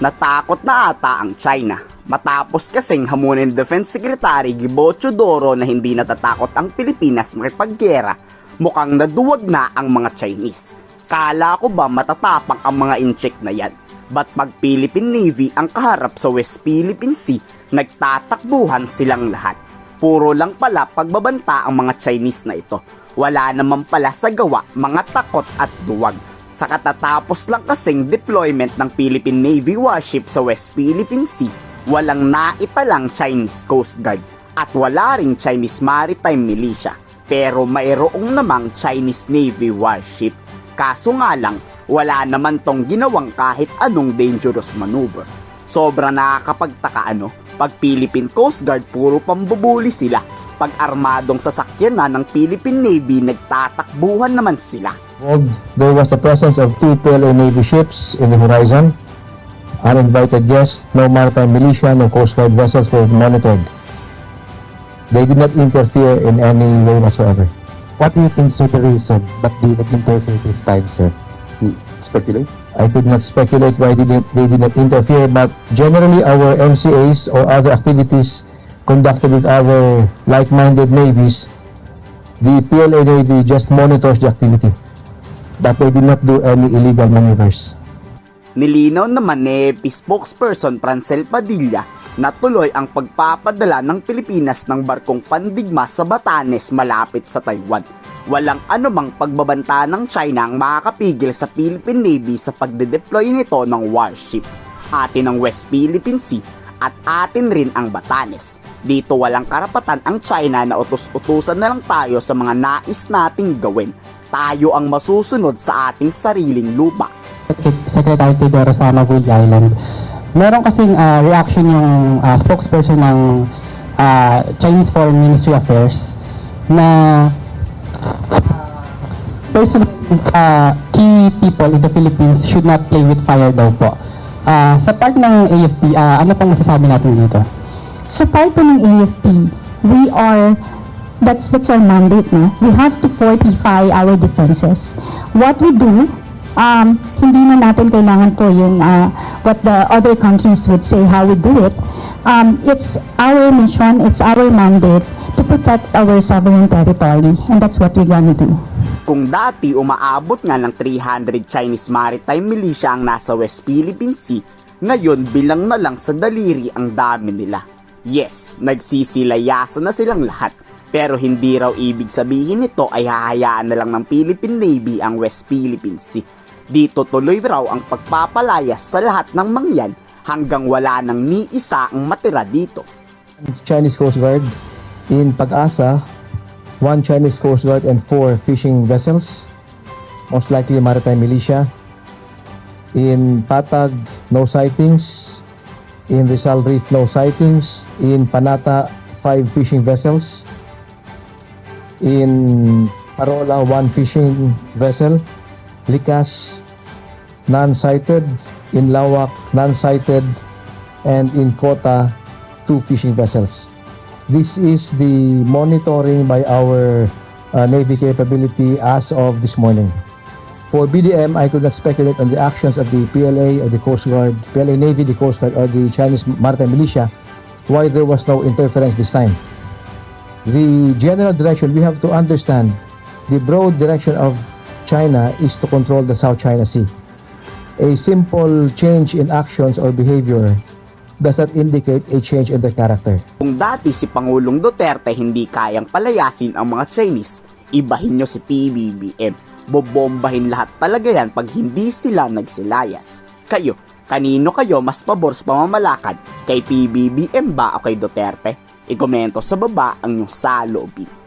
Natakot na ata ang China matapos kasing hamunin Defense Secretary Gibo Chodoro na hindi natatakot ang Pilipinas makipaggera mukhang naduwag na ang mga Chinese. Kala ko ba matatapang ang mga incheck na yan? Ba't pag Philippine Navy ang kaharap sa West Philippine Sea, nagtatakbuhan silang lahat. Puro lang pala pagbabanta ang mga Chinese na ito. Wala naman pala sa gawa mga takot at duwag. Sa katatapos lang kasing deployment ng Philippine Navy warship sa West Philippine Sea, walang naitalang Chinese Coast Guard at wala ring Chinese Maritime Militia. Pero mayroong namang Chinese Navy warship. Kaso nga lang, wala naman tong ginawang kahit anong dangerous maneuver. Sobra nakakapagtaka ano, pag Philippine Coast Guard puro pambubuli sila. Pag armadong sasakyan na ng Philippine Navy, nagtatakbuhan naman sila. There was the presence of two PLA Navy ships in the horizon. Uninvited guests, no maritime militia, no Coast Guard vessels were monitored. They did not interfere in any way whatsoever. What do you think, sir, the reason but they not interfere this time, sir? Hmm, speculate? I could not speculate why they did, they did not interfere, but generally our MCAs or other activities conducted with other like-minded navies, the PLA Navy just monitors the activity, but they did not do any illegal maneuvers. Nilinaw naman ni EP spokesperson Francel Padilla na tuloy ang pagpapadala ng Pilipinas ng barkong pandigma sa Batanes malapit sa Taiwan. Walang anumang pagbabanta ng China ang makakapigil sa Philippine Navy sa pagde-deploy nito ng warship. Atin ang West Philippine Sea at atin rin ang Batanes. Dito walang karapatan ang China na utos-utusan na lang tayo sa mga nais nating gawin. Tayo ang masusunod sa ating sariling lupa. Secretary Teodoro sa Magul Island. Meron kasing ah, reaction yung ah, spokesperson ng ah, Chinese Foreign Ministry Affairs na person ah, key people in the Philippines should not play with fire daw po. Ah, sa part ng AFP, ah, ano pong masasabi natin dito? So part po ng AFP, we are, that's, that's our mandate, no? We have to fortify our defenses. What we do, um, hindi na natin kailangan po yung uh, what the other countries would say how we do it. Um, it's our mission, it's our mandate to protect our sovereign territory, and that's what we're gonna do. Kung dati umaabot nga ng 300 Chinese maritime militia ang nasa West Philippine Sea, ngayon bilang na lang sa daliri ang dami nila. Yes, nagsisilayasan na silang lahat. Pero hindi raw ibig sabihin nito ay hahayaan na lang ng Philippine Navy ang West Philippine Sea. Dito tuloy raw ang pagpapalayas sa lahat ng mangyan hanggang wala nang ni isa ang matira dito. Chinese Coast Guard in Pag-asa, one Chinese Coast Guard and four fishing vessels, most likely maritime militia. In Patag, no sightings. In Rizal Reef, no sightings. In Panata, five fishing vessels. In Parola, one fishing vessel. Likas, non-sighted. In Lawak, non-sighted. And in Kota, two fishing vessels. This is the monitoring by our uh, Navy capability as of this morning. For BDM, I could not speculate on the actions of the PLA or the Coast Guard, PLA Navy, the Coast Guard, or the Chinese Maritime Militia, why there was no interference this time. The general direction, we have to understand, the broad direction of China is to control the South China Sea. A simple change in actions or behavior does not indicate a change in their character. Kung dati si Pangulong Duterte hindi kayang palayasin ang mga Chinese, ibahin nyo si PBBM. Bobombahin lahat talaga yan pag hindi sila nagsilayas. Kayo, kanino kayo mas pabor sa pamamalakad? Kay PBBM ba o kay Duterte? I-komento sa baba ang inyong saloobin.